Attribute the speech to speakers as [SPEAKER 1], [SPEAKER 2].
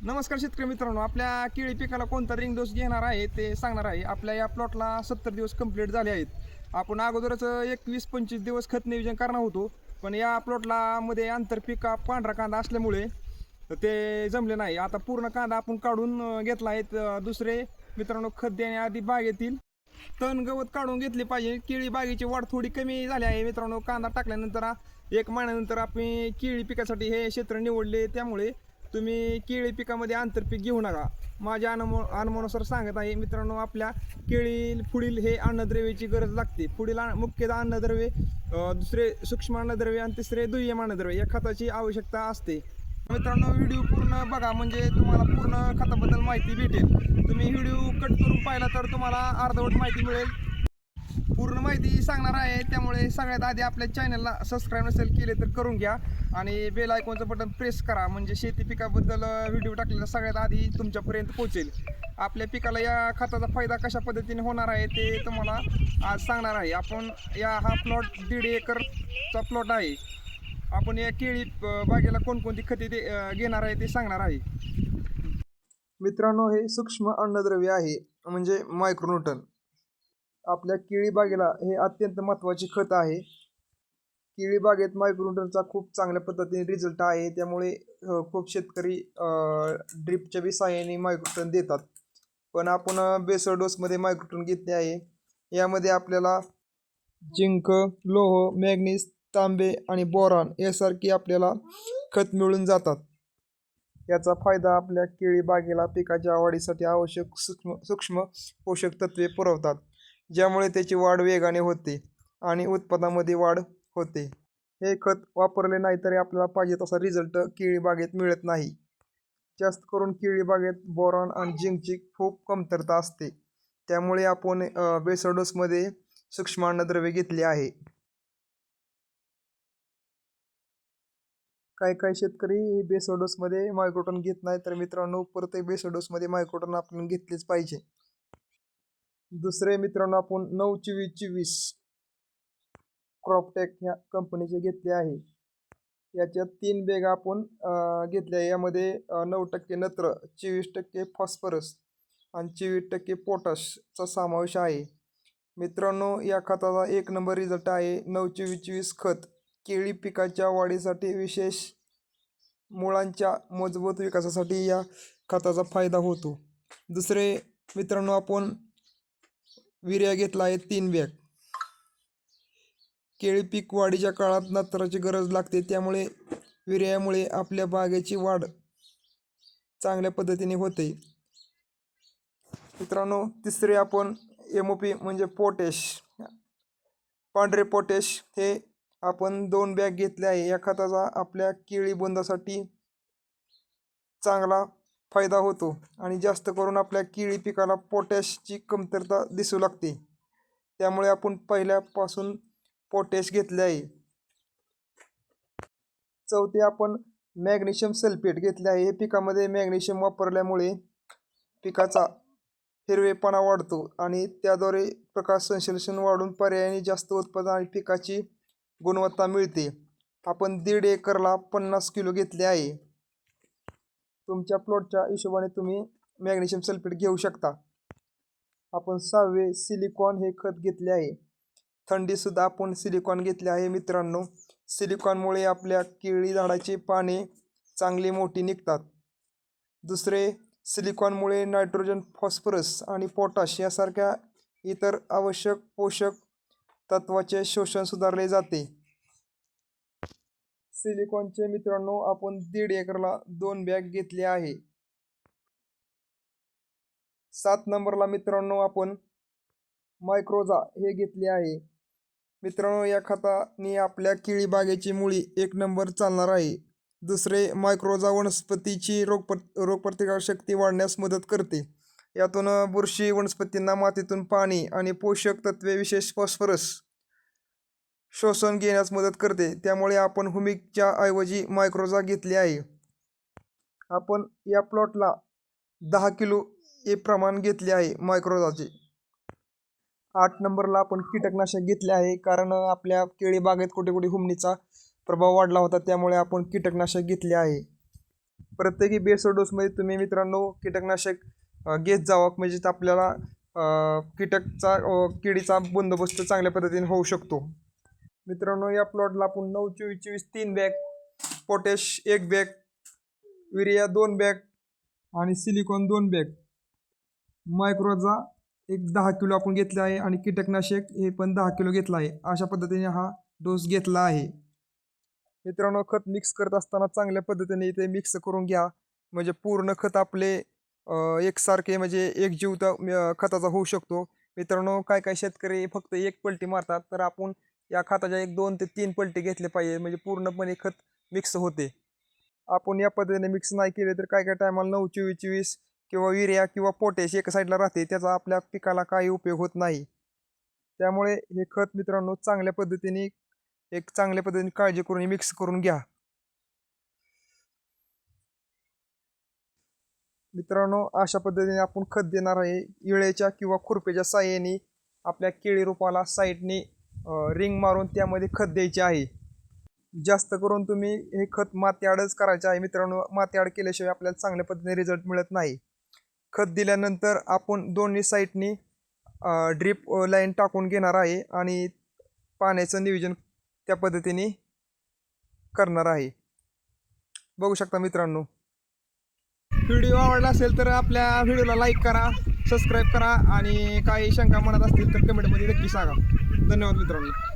[SPEAKER 1] नमस्कार शेतकरी मित्रांनो आपल्या केळी पिकाला कोणता रिंग डोस घेणार आहे ते सांगणार आहे. आपल्या या प्लॉटला सत्तर दिवस कंप्लीट झाले आहेत. आपण अगोदरच एकवीस पंचवीस दिवस खत नियोजन करणार होतो. पण या प्लॉटला मध्ये आंतरपीक पांढरा कांदा असल्यामुळे ते जमले नाही. आता पूर्ण कांदा आपण काढून घेतला आहे. दुसरे मित्रांनो खत देण्याआधी बागेतील तण गवत काढून घेतले पाहिजे. केळी बागेची वाढ थोडी कमी झाली आहे मित्रांनो. कांदा टाकल्यानंतर एक महिन्यानंतर आपण केळी पिकासाठी हे क्षेत्र निवडले. त्यामुळे तुम्ही केळी पिकामध्ये आंतरपीक घेऊ नका. माझ्या अनुभव अनुभवानुसार सांगत आहे मित्रांनो आपल्या केळी पुढील हे अन्नद्रव्याची गरज लागते. पुढील मुख्यतः अन्नद्रव्ये दुसरे सूक्ष्म अन्नद्रव्य आणि तिसरे दुय्यम अन्नद्रव्य या खताची आवश्यकता असते. मित्रांनो व्हिडिओ पूर्ण बघा म्हणजे तुम्हाला पूर्ण खताबद्दल माहिती भेटेल. तुम्ही व्हिडिओ कट करून पाहिला तर तुम्हाला अर्धवट माहिती मिळेल. पूर्ण माहिती सांगणार आहे. त्यामुळे सगळ्यात आधी आपल्या चॅनलला सबस्क्राईब नसेल केले तर करून घ्या. आणि बेल आयकॉनचं बटन प्रेस करा. म्हणजे शेती पिकाबद्दल व्हिडिओ टाकलेला सगळ्यात आधी तुमच्यापर्यंत पोहोचेल. आपल्या पिकाला या खताचा फायदा कशा पद्धतीने होणार आहे ते तुम्हाला आज सांगणार आहे. आपण या हा प्लॉट दीड एकरचा प्लॉट आहे. आपण या केळी बागेला कोणकोणती खते ते घेणार आहे ते सांगणार आहे. मित्रांनो हे सूक्ष्म अन्नद्रव्य आहे. म्हणजे मायक्रोन्यूटन आपल्या केळीबागेला हे अत्यंत महत्त्वाचे खत आहे. केळीबागेत मायक्रोन्यूटनचा खूप चांगल्या पद्धतीने रिझल्ट आहे. त्यामुळे खूप शेतकरी ड्रिपच्या बी सहाय्याने मायक्रोटन देतात. पण आपण बेसळ डोसमध्ये मायक्रोटन घेतले आहे. यामध्ये आपल्याला जिंक लोह मॅग्नीस तांबे आणि बोरॉन यासारखी आपल्याला खत मिळून जातात. याचा फायदा आपल्या केळी बागेला पिकाच्या वाढीसाठी आवश्यक सूक्ष्म सूक्ष्म पोषक तत्वे पुरवतात. ज्यामुळे त्याची वाढ वेगाने होते आणि उत्पादनामध्ये वाढ होते. हे खत वापरले नाही तरी आपल्याला पाहिजे तसा रिझल्ट केळी बागेत मिळत नाही. जास्त करून केळी बागेत बोरॉन आणि जिंकची खूप कमतरता असते. त्यामुळे आपण बेसडोसमध्ये सूक्ष्म अन्नद्रव्य घेतले आहे. काही काही शेतकरी हे बेसर मायक्रोटन घेत नाही तर मित्रांनो परत बेसडोसमध्ये मायक्रोटन आपण घेतलेच पाहिजे. दुसरे मित्रांनो आपण नऊ चोवीस चोवीस क्रॉपटेक ह्या कंपनीचे घेतले आहे. याच्यात तीन बॅग आपण घेतल्या आहे. यामध्ये नऊ टक्के नत्र चोवीस टक्के फॉस्फरस आणि चोवीस टक्के पोटॅशचा समावेश आहे. मित्रांनो या खताचा एक नंबर रिझल्ट आहे. नऊ चोवीस चोवीस खत केळी पिकाच्या वाढीसाठी विशेष मुळांच्या मजबूत विकासासाठी या खताचा फायदा होतो. दुसरे मित्रांनो आपण विर्या घेतला आहे तीन बॅग. केळी पीक वाढीच्या काळात नत्राची गरज लागते त्यामुळे विर्यामुळे आपल्या बागेची वाढ चांगल्या पद्धतीने होते. मित्रांनो तिसरे आपण एम ओ पी म्हणजे पोटॅश. पांढरे पोटॅश हे आपण दोन बॅग घेतले आहे. या खताचा आपल्या केळी बंदासाठी चांगला फायदा होतो आणि जास्त करून आपल्या केळी पिकाला पोटॅशची कमतरता दिसू लागते. त्यामुळे आपण पहिल्यापासून पोटॅश घेतले आहे. चौथे आपण मॅग्नेशियम सल्फेट घेतले आहे. हे पिकामध्ये मॅग्नेशियम वापरल्यामुळे पिकाचा हिरवेपणा वाढतो आणि त्याद्वारे प्रकाश संश्लेषण वाढून पर्यायाने जास्त उत्पादन आणि पिकाची गुणवत्ता मिळते. आपण दीड एकरला पन्नास किलो घेतले आहे. तुमच्या प्लॉटच्या हिशोबाने तुम्ही मॅग्नेशियम सल्फेट घेऊ शकता. आपण सहावे सिलिकॉन हे खत घेतले आहे. थंडीसुद्धा आपण सिलिकॉन घेतले आहे मित्रांनो. सिलिकॉनमुळे आपल्या केळी झाडाची पाने चांगली मोठी निघतात. दुसरे सिलिकॉनमुळे नायट्रोजन फॉस्फरस आणि पोटॅश यासारख्या इतर आवश्यक पोषक तत्वाचे शोषण सुधारले जाते. सिलिकॉनचे मित्रांनो आपण दीड एकरला दोन बॅग घेतले आहे. सात नंबरला मित्रांनो आपण मायक्रोजा हे घेतले आहे. मित्रांनो या खताने आपल्या केळी बागेची मुळी एक नंबर चालणार आहे. दुसरे मायक्रोजा वनस्पतीची रोगप्रत रोगप्रतिकार शक्ती वाढण्यास मदत करते. यातून बुरशी वनस्पतींना मातीतून पाणी आणि पोषक तत्वे विशेष फॉस्फरस शोषण घेण्यास मदत करते. त्यामुळे आपण हुमिकच्या ऐवजी मायक्रोजा घेतली आहे. आपण या प्लॉटला दहा किलो हे प्रमाण घेतले आहे मायक्रोजाचे आठ नंबरला आपण कीटकनाशक घेतले आहे कारण आपल्या केळी बागेत कुठे कुठे हुमणीचा प्रभाव वाढला होता त्यामुळे आपण कीटकनाशक घेतले आहे. प्रत्येकी बेसर डोसमध्ये तुम्ही मित्रांनो कीटकनाशक घेत जावं. म्हणजे आपल्याला कीटकचा किडीचा बंदोबस्त चांगल्या पद्धतीने होऊ शकतो. मित्रांनो या प्लॉटला आपण नऊ चोवीस चोवीस तीन बॅग पोटॅश एक बॅग युरिया दोन बॅग आणि सिलिकॉन दोन बॅग मायक्रोचा एक दहा किलो आपण घेतला आहे आणि कीटकनाशक हे पण दहा किलो घेतला आहे. अशा पद्धतीने हा डोस घेतला आहे. मित्रांनो खत मिक्स करत असताना चांगल्या पद्धतीने ते मिक्स करून घ्या. म्हणजे पूर्ण खत आपले एकसारखे म्हणजे एकजीवता खताचा होऊ शकतो. मित्रांनो काय काय शेतकरी फक्त एक पलटी मारतात तर आपण या खताच्या एक दोन ते तीन पलटी घेतले पाहिजे म्हणजे पूर्णपणे खत मिक्स होते. आपण या पद्धतीने मिक्स नाही केले तर काय काय टायमाला नऊ चोवीस चोवीस किंवा युरिया किंवा पोटॅश एका साईडला राहते त्याचा आपल्या पिकाला काही उपयोग होत नाही. त्यामुळे हे खत मित्रांनो चांगल्या पद्धतीने एक चांगल्या पद्धतीने काळजी करून मिक्स करून घ्या. मित्रांनो अशा पद्धतीने आपण खत देणार आहे. इळेच्या किंवा खुरपेच्या साह्याने आपल्या केळी रोपाला साईडने रिंग मारून त्यामध्ये खत द्यायचे आहे. जास्त करून तुम्ही हे खत मातीआडच करायचे आहे मित्रांनो. मातीआड केल्याशिवाय आपल्याला चांगल्या पद्धतीने रिझल्ट मिळत नाही. खत दिल्यानंतर आपण दोन्ही साईडनी ड्रीप लाईन टाकून घेणार आहे आणि पाण्याचं नियोजन त्या पद्धतीने करणार आहे. बघू शकता मित्रांनो. व्हिडिओ आवडला असेल तर आपल्या व्हिडिओला लाईक करा सबस्क्राईब करा आणि काही शंका मनात असतील तर कमेंटमध्ये नक्की सांगा. धन्यवाद मित्रांनो.